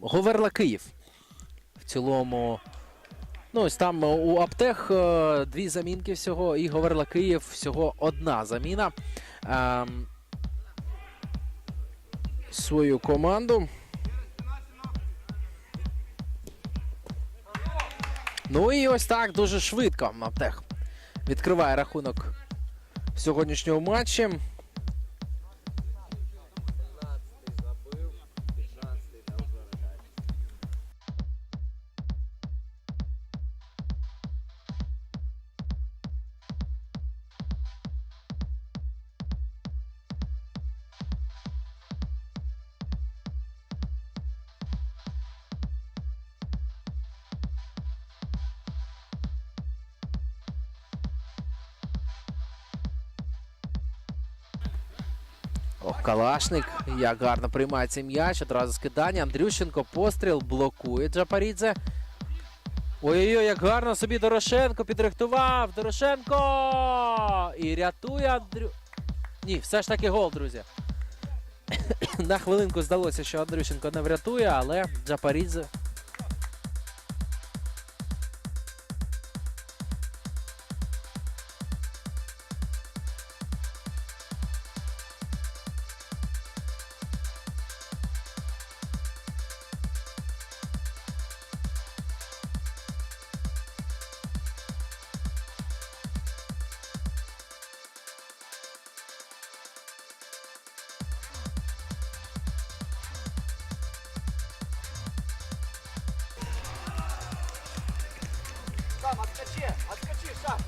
Говерла Київ. В цілому. Ну, ось там у Аптех е, дві замінки всього, і Говерла Київ всього одна заміна. Ем, свою команду. Ну і ось так дуже швидко Аптех відкриває рахунок в сьогоднішньому матчі. Ох, Калашник. Як гарно приймає цей м'яч. Одразу скидання. Андрющенко постріл блокує Джапарідзе. Ой-ой-ой, як гарно собі Дорошенко підрихтував. Дорошенко! І рятує Андрю. Ні, все ж таки гол, друзі. На хвилинку здалося, що Андрющенко не врятує, але Джапарідзе. Сам, отскочи, отскочи, сам.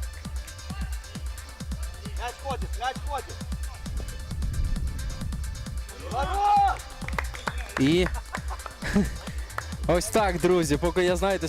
Мяч ходит, мяч ходит. Ворот! І. Ось так, друзі, поки я знаєте.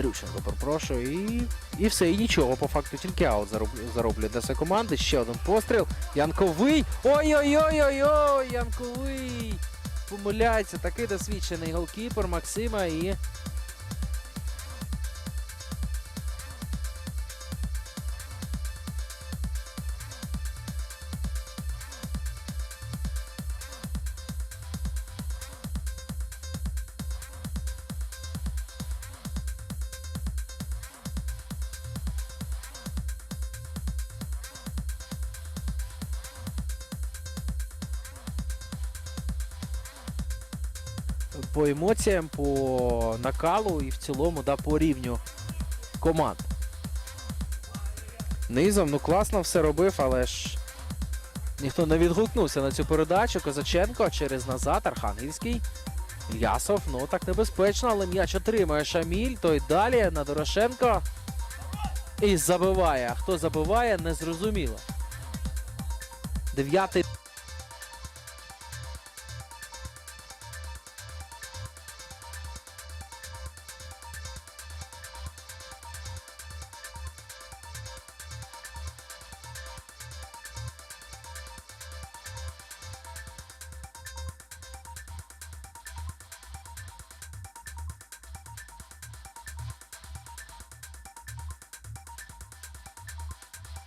Андрющенко, перепрошую. І, і все, і нічого, по факту тільки аут зароблю, своєї команди. Ще один постріл. Янковий. Ой-ой-ой-ой-ой! Янковий! Помиляється такий досвідчений голкіпер Максима і. По емоціям, по накалу і в цілому да, по рівню команд. Низом, ну класно все робив, але ж ніхто не відгукнувся на цю передачу. Козаченко через назад, Архангельський. Ільясов, ну так небезпечно, але м'яч отримує Шаміль. Той далі на Дорошенко. І забиває. Хто забиває, незрозуміло. Дев'ятий.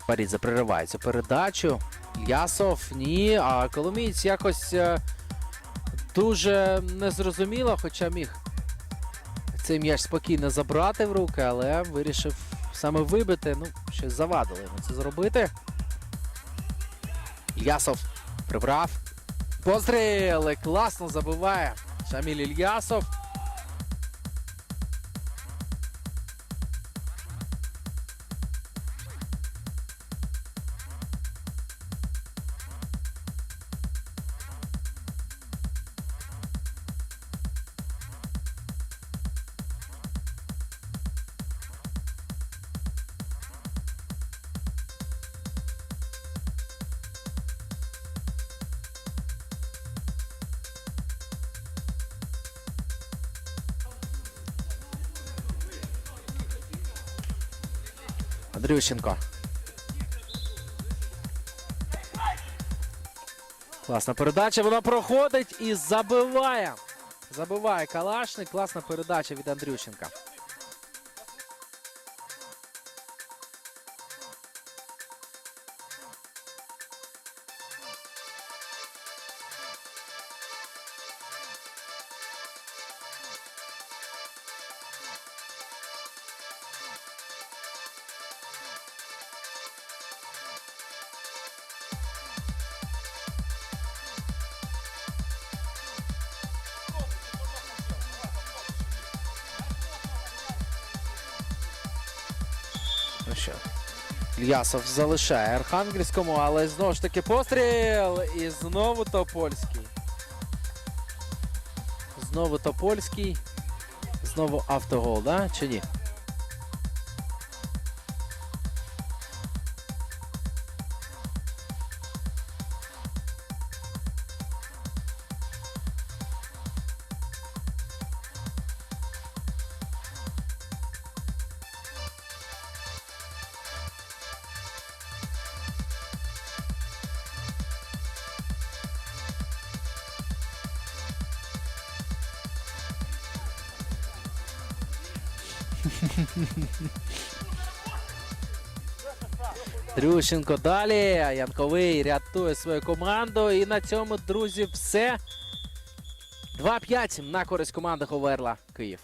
Парідзе пририває цю передачу. Ясов ні. А Коломієць якось е, дуже незрозуміло, хоча міг цей м'яч спокійно забрати в руки, але вирішив саме вибити. Ну, щось завадили йому це зробити. Ясов прибрав. Постріли! Класно забиває Шаміль Ільясов. Андрющенко. Класна передача. Вона проходить і забиває. Забиває Калашник. Класна передача від Андрющенка. Ну що, Ільясов залишає Архангельському, але знову ж таки постріл. І знову Топольський. Знову Топольський. Знову автогол, да? Чи ні? Трющенко далі. Янковий рятує свою команду. І на цьому, друзі, все. 2-5 на користь команди Ховерла Київ.